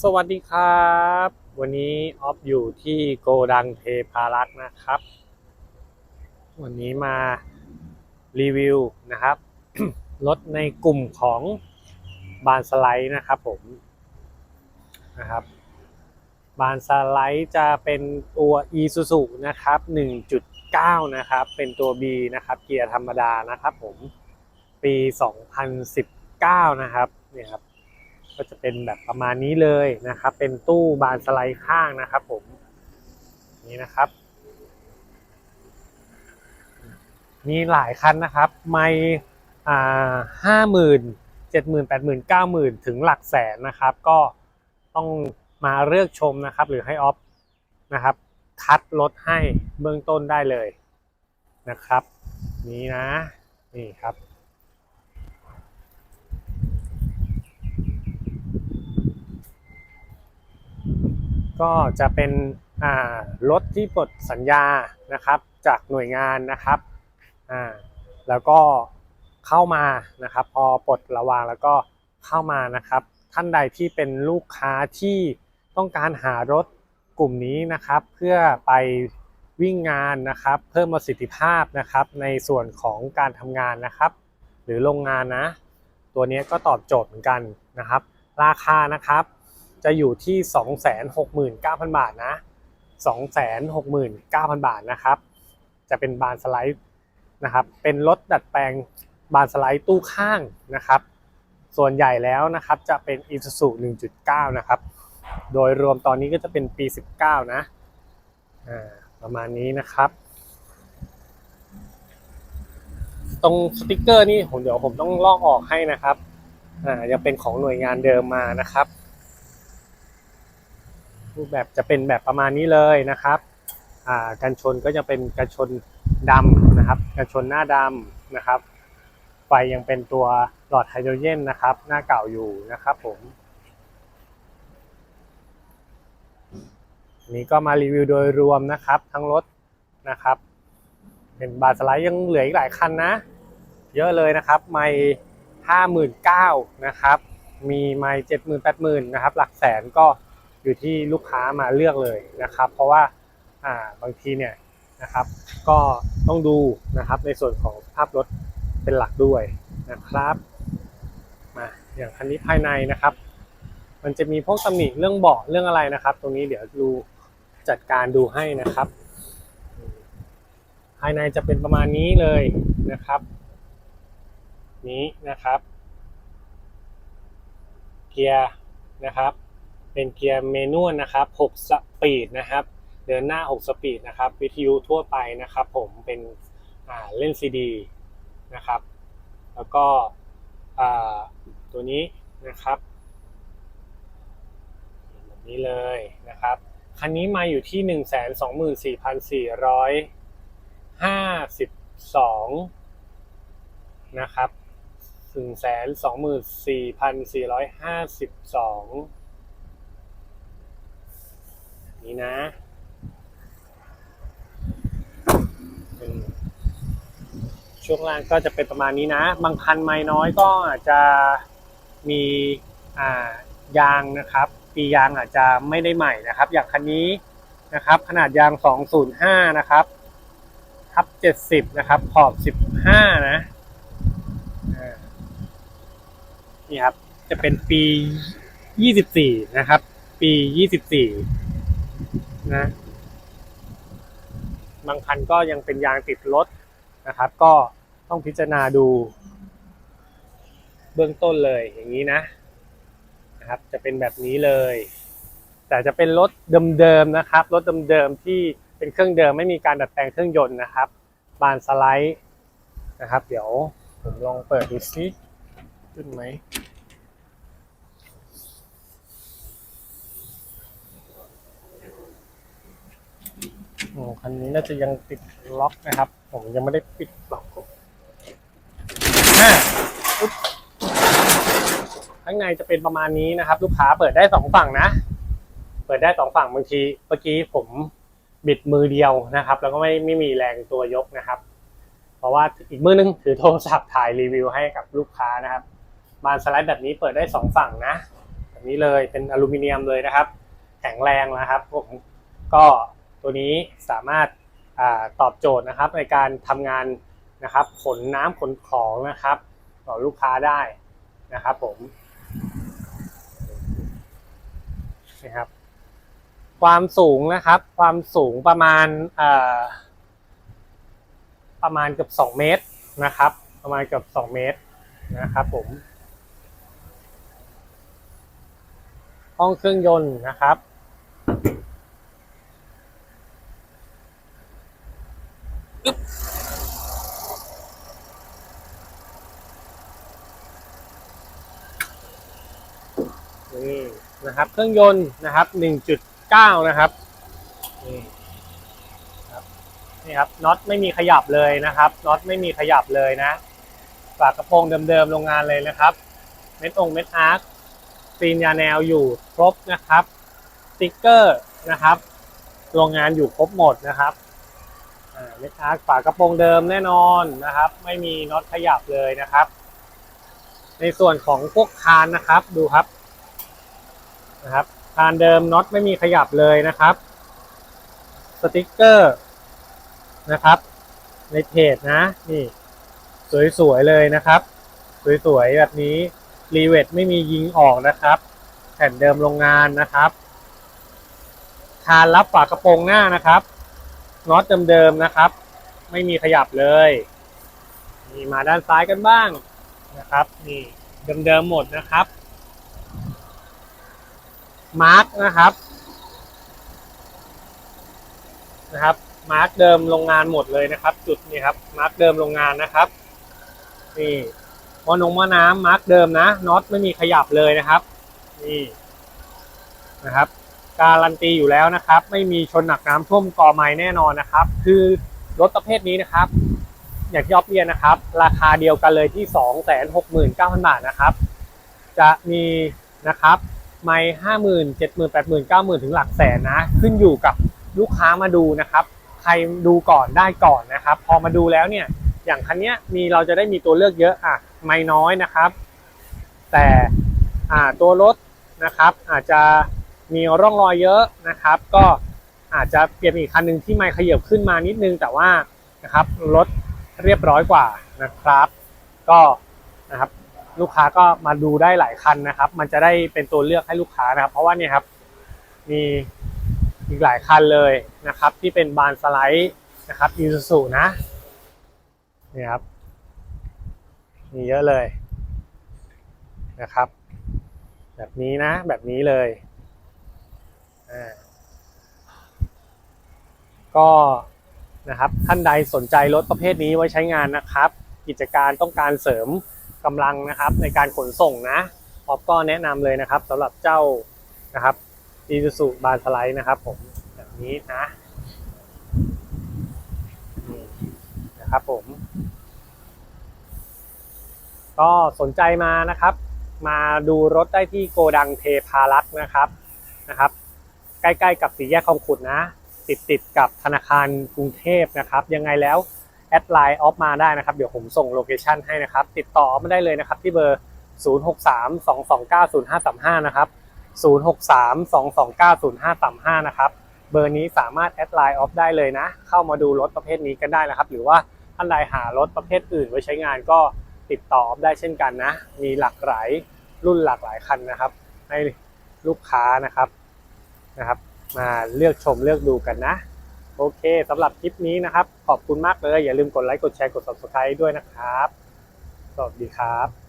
สวัสดีครับ วันนี้ออฟอยู่ที่โกดังเทพารักษ์นะครับ วันนี้มารีวิวนะครับรถในกลุ่มของบานสไลด์นะครับผมนะครับบานสไลด์จะเป็นตัว e s u s u นะครับ 1.9 นะครับ เป็นตัว B นะครับ เกียร์ธรรมดานะครับผม ปี 2019 นะครับ เนี่ยครับ ก็จะเป็นแบบประมาณนี้เลยนะครับ เป็นตู้บานสไลด์ข้างนะครับผมนี่นะครับ มีหลายคันนะครับ ไม่ห้าหมื่นเจ็ดหมื่นแปดหมื่นเก้าหมื่นถึงหลักแสนนะครับ ก็ต้องมาเลือกชมนะครับ หรือให้ออฟนะครับ คัดรถให้เบื้องต้นได้เลยนะครับ นี่นะ นี่ครับ ก็จะเป็นรถที่ปลดสัญญานะครับจากหน่วยงานนะครับแล้วก็เข้ามานะครับ พอปลดระวางแล้วก็เข้ามานะครับ ท่านใดที่เป็นลูกค้าที่ต้องการหารถกลุ่มนี้นะครับ เพื่อไปวิ่งงานนะครับ เพิ่มประสิทธิภาพนะครับ ในส่วนของการทำงานนะครับ หรือโรงงานนะ ตัวนี้ก็ตอบโจทย์เหมือนกันนะครับ ราคานะครับ จะอยู่ที่ 269,000 บาทนะ 269,000 บาทนะครับ จะเป็นบานสไลด์นะครับ เป็นรถดัดแปลงบานสไลด์ตู้ข้างนะครับ ส่วนใหญ่แล้วนะครับจะเป็น Isuzu 1.9 นะครับ โดยรวมตอนนี้ก็จะเป็นปี 19 นะอ่าประมาณนี้นะครับ ตรงสติกเกอร์นี่ผมเดี๋ยวผมต้องลอกออกให้นะครับ อ่ายังเป็นของหน่วยงานเดิมมานะครับ รูปแบบจะเป็นแบบประมาณนี้เลยนะครับอ่ากันชนก็จะเป็นกันชนดำนะครับกันชนหน้าดำนะครับ ไฟยังเป็นตัวหลอดไฮโดรเจนนะครับ หน้าเก่าอยู่นะครับผมนี้ก็มารีวิวโดยรวมนะครับ ทั้งรถนะครับ เป็นบาร์สไลด์ยังเหลืออีกหลายคันนะ เยอะเลยนะครับ ไม่ห้าหมื่นเก้านะครับ มีไม่เจ็ดหมื่นแปดหมื่นนะครับ หลักแสนก็ อยู่ที่ลูกค้ามาเลือกเลยนะครับ เพราะว่าอ่าบางทีเนี่ยนะครับ ก็ต้องดูนะครับในส่วนของภาพรถเป็นหลักด้วยนะครับมาอย่างคันนี้ภายในนะครับ มันจะมีพวกตำหนิเรื่องเบาะเรื่องอะไรนะครับ ตรงนี้เดี๋ยวดูจัดการดูให้นะครับ ภายในจะเป็นประมาณนี้เลยนะครับ นี้นะครับ เกียร์นะครับ เป็นเกียร์เมนวลนะครับ 6 สปีดนะครับ เดินหน้า 6 สปีดนะครับ วิทยุทั่วไปนะครับ ผมเป็นเล่นซีดีนะครับ แล้วก็ตัวนี้นะครับแบบนี้เลยนะครับ คันนี้มาอยู่ที่ 1 2 4 4 5 2 นะครับ1 2 4 4 5 2 นี้นะช่วงล่างก็จะเป็นประมาณนี้นะ บางคันไม่น้อยก็อาจจะมีายางนะครับ ปียางอาจจะไม่ได้ใหม่นะครับ อย่างคันนี้นะครับ ขนาดยาง 205 นะครับทับ70 นะครับ ขอบ 15 นะอ่านี่ครับ จะเป็นปี 24 นะครับ ปี 24 นะ บางคันก็ยังเป็นยางติดรถนะครับ ก็ต้องพิจารณาดู เบื้องต้นเลยอย่างนี้นะนะครับ จะเป็นแบบนี้เลย แต่จะเป็นรถเดิมๆนะครับ รถเดิมๆที่เป็นเครื่องเดิมไม่มีการดัดแปลงเครื่องยนต์นะครับ บานสไลด์นะครับ เดี๋ยวผมลองเปิดดูซิขึ้นไหม โอ้คันนี้น่าจะยังติดล็อกนะครับ ผมยังไม่ได้ปิดล็อกอ่าปึ๊บข้างในจะเป็นประมาณนี้นะครับ ลูกค้าเปิดได้สองฝั่งนะ เปิดได้สองฝั่งบางทีเมื่อกี้ผมบิดมือเดียวนะครับ แล้วก็ไม่ไม่มีแรงตัวยกนะครับ เพราะว่าอีกมือนึงถือโทรศัพท์ถ่ายรีวิวให้กับลูกค้านะครับบานสไลด์แบบนี้เปิดได้สองฝั่งนะแบบแบบนี้เลยเป็นอลูมิเนียมเลยนะครับ แข็งแรงนะครับผมก็ ตัวนี้สามารถอตอบโจทย์นะครับในการทำงานนะครับขนน้ำขนของนะครับต่อลูกค้าได้นะครับผมนะครับ ความสูงนะครับ ความสูงประมาณประมาณเกือบ2 เมตรนะครับ ประมาณเกือบ2 เมตรนะครับผมห้องเครื่องยนต์นะครับ นี่ นะครับ เครื่องยนต์นะครับ 1.9 นะครับนี่ครับนี่ครับน็อตไม่มีขยับเลยนะครับน็อตไม่มีขยับเลยนะฝากระโปรงเดิมๆโรงงานเลยนะครับ เม็ดองเม็ดอาร์คซีนยาแนวอยู่ครบนะครับสติ๊กเกอร์นะครับโรงงานอยู่ครบหมดนะครับเม็ดอาร์คฝากระโปรงเดิมแน่นอนนะครับ ไม่มีน็อตขยับเลยนะครับ ในส่วนของพวกคานนะครับดูครับ นะครับคานเดิมน็อตไม่มีขยับเลยนะครับสติกเกอร์นะครับ ในเพจนะ นี่ สวยๆเลยนะครับ สวยๆแบบนี้รีเวทไม่มียิงออกนะครับ แผ่นเดิมโรงงานนะครับคานรับฝากระโปรงหน้านะครับน็อตเดิมๆนะครับ ไม่มีขยับเลยนี่มาด้านซ้ายกันบ้างนะครับ นี่เดิมๆหมดนะครับ มาร์กนะครับนะครับ มาร์กเดิมโรงงานหมดเลยนะครับ จุดนี้ครับมาร์กเดิมโรงงานนะครับนี่มอนงมอน้ำมาร์กเดิมนะน็อตไม่มีขยับเลยนะครับนี่นะครับ การันตีอยู่แล้วนะครับ ไม่มีชนหนักน้ำท่วมกอไม้แน่นอนนะครับ คือรถประเภทนี้นะครับ อย่างที่ออฟเรียนนะครับ ราคาเดียวกันเลยที่ 269,000 บาทนะครับ จะมีนะครับ ไม่ห้าหมื่นเจ็ดหมื่นแปดหมื่นเก้าหมื่นถึงหลักแสนนะ ขึ้นอยู่กับลูกค้ามาดูนะครับ ใครดูก่อนได้ก่อนนะครับ พอมาดูแล้วเนี่ย อย่างคันเนี้ยมีเราจะได้มีตัวเลือกเยอะอะไม่น้อยนะครับ แต่อ่าตัวรถนะครับ อาจจะมีร่องรอยเยอะนะครับ ก็อาจจะเปลี่ยนอีกคันหนึ่งที่ไม่ขยับขึ้นมานิดนึง แต่ว่านะครับรถเรียบร้อยกว่านะครับ ก็นะครับ ลูกค้าก็มาดูได้หลายคันนะครับ มันจะได้เป็นตัวเลือกให้ลูกค้านะครับ เพราะว่าเนี่ยครับมีอีกหลายคันเลยนะครับ ที่เป็นบานสไลด์นะครับอีซูซูนะนี่ครับมีเยอะเลยนะครับ แบบนี้นะ แบบนี้เลยอ่าก็นะครับท่านใดสนใจรถประเภทนี้ไว้ใช้งานนะครับ กิจการต้องการเสริม กำลังนะครับในการขนส่งนะออฟก็แนะนำเลยนะครับสำหรับเจ้านะครับอีซูซูบานสไลด์นะครับผมแบบนี้นะนะครับผม ก็สนใจมานะครับ มาดูรถได้ที่โกดังเทพารักษ์นะครับนะครับ ใกล้ๆกับสีแยกคลองขุดนะ ติดติดๆกับธนาคารกรุงเทพนะครับ ยังไงแล้ว แอดไลน์ออฟมาได้นะครับ เดี๋ยวผมส่งโลเคชันให้นะครับ ติดต่อมาได้เลยนะครับ ที่เบอร์ 0632290535 นะครับ 0632290535 นะครับ เบอร์นี้สามารถแอดไลน์ออฟได้เลยนะ เข้ามาดูรถประเภทนี้กันได้นะครับ หรือว่าท่านใดหารถประเภทอื่นไว้ใช้งานก็ติดต่อออฟได้เช่นกันนะ มีหลากหลายรุ่นหลากหลายคันนะครับ ให้ลูกค้านะครับนะครับ มาเลือกชมเลือกดูกันนะ โอเคสำหรับคลิปนี้นะครับ ขอบคุณมากเลย อย่าลืมกดไลค์ กดแชร์ กด subscribe ด้วยนะครับ สวัสดีครับ